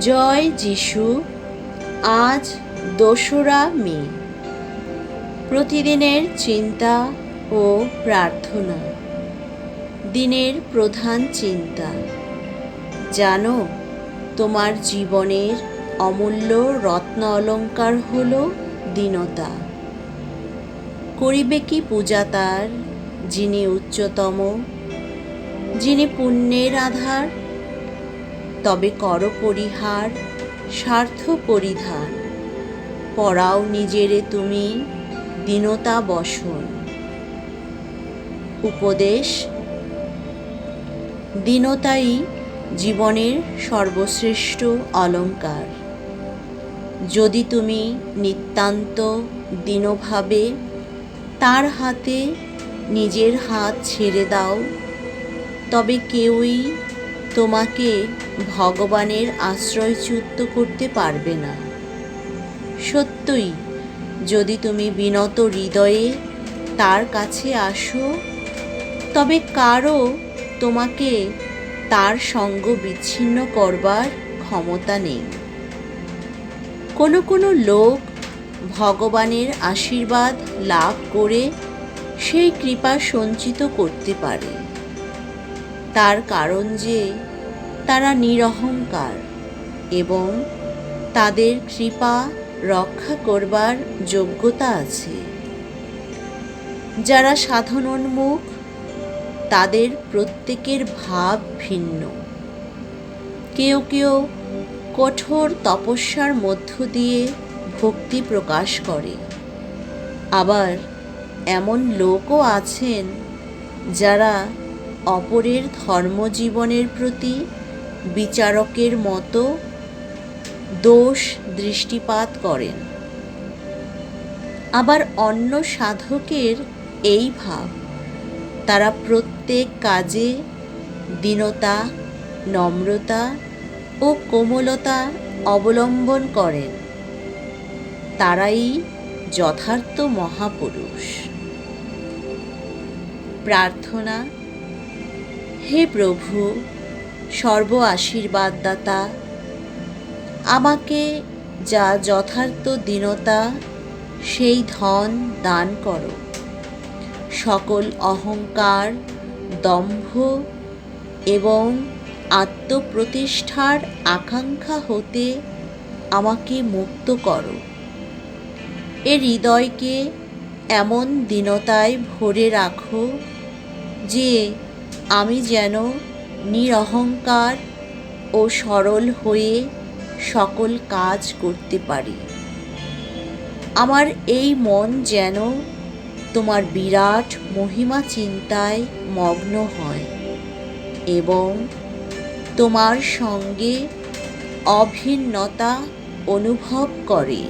জয় যিশু, আজ দোসরা মে। প্রতিদিনের চিন্তা ও প্রার্থনা। দিনের প্রধান চিন্তা। জানো, তোমার জীবনের অমূল্য রত্ন অলঙ্কার হল দীনতা। করিবে কি পূজা তার, যিনি উচ্চতম, যিনি পুণ্যের আধার? তবে কর পরিহার, স্বার্থ পরিধান। পড়াও নিজেরে তুমি, দীনতা বসন। উপদেশ, দীনতাই জীবনের সর্বশ্রেষ্ঠ অলঙ্কার। যদি তুমি নিতান্ত দীনভাবে তার হাতে নিজের হাত ছেড়ে দাও, তবে কেউই তোমাকে ভগবানের আশ্রয়চ্যুত করতে পারবে না। সত্যই, যদি তুমি বিনত হৃদয়ে তার কাছে আসো, তবে কারও তোমাকে তার সঙ্গ বিচ্ছিন্ন করবার ক্ষমতা নেই। কোনো কোনো লোক ভগবানের আশীর্বাদ লাভ করে সেই কৃপা সঞ্চিত করতে পারে। তার কারণ যে তারা নিরহংকার এবং তাদের কৃপা রক্ষা করবার যোগ্যতা আছে। যারা সাধনোন্মুখ তাদের প্রত্যেকের ভাব ভিন্ন। কেউ কেউ কঠোর তপস্যার মধ্য দিয়ে ভক্তি প্রকাশ করে। আবার এমন লোকও আছেন যারা অপরের ধর্মজীবনের প্রতি বিচারকের মতো দোষ দৃষ্টিপাত করেন। আবার অন্য সাধকের এই ভাব, তারা প্রত্যেক কাজে দীনতা, নম্রতা ও কোমলতা অবলম্বন করেন। তারাই যথার্থ মহাপুরুষ। প্রার্থনা হে প্রভু, সর্ব আশীর্বাদদাতা, আমাকে যা যথার্থ দীনতা, সেই ধন দান করো। সকল অহংকার, দম্ভ এবং আত্মপ্রতিষ্ঠার আকাঙ্ক্ষা হতে আমাকে মুক্ত করো। এ হৃদয়কে এমন দীনতায় ভরে রাখো যে আমি যেন নিরহংকার ও সরল হয়ে সকল কাজ করতে পারি। আমার এই মন যেন তোমার বিরাট মহিমা চিন্তায় মগ্ন হয় এবং তোমার সঙ্গে অভিন্নতা অনুভব করে।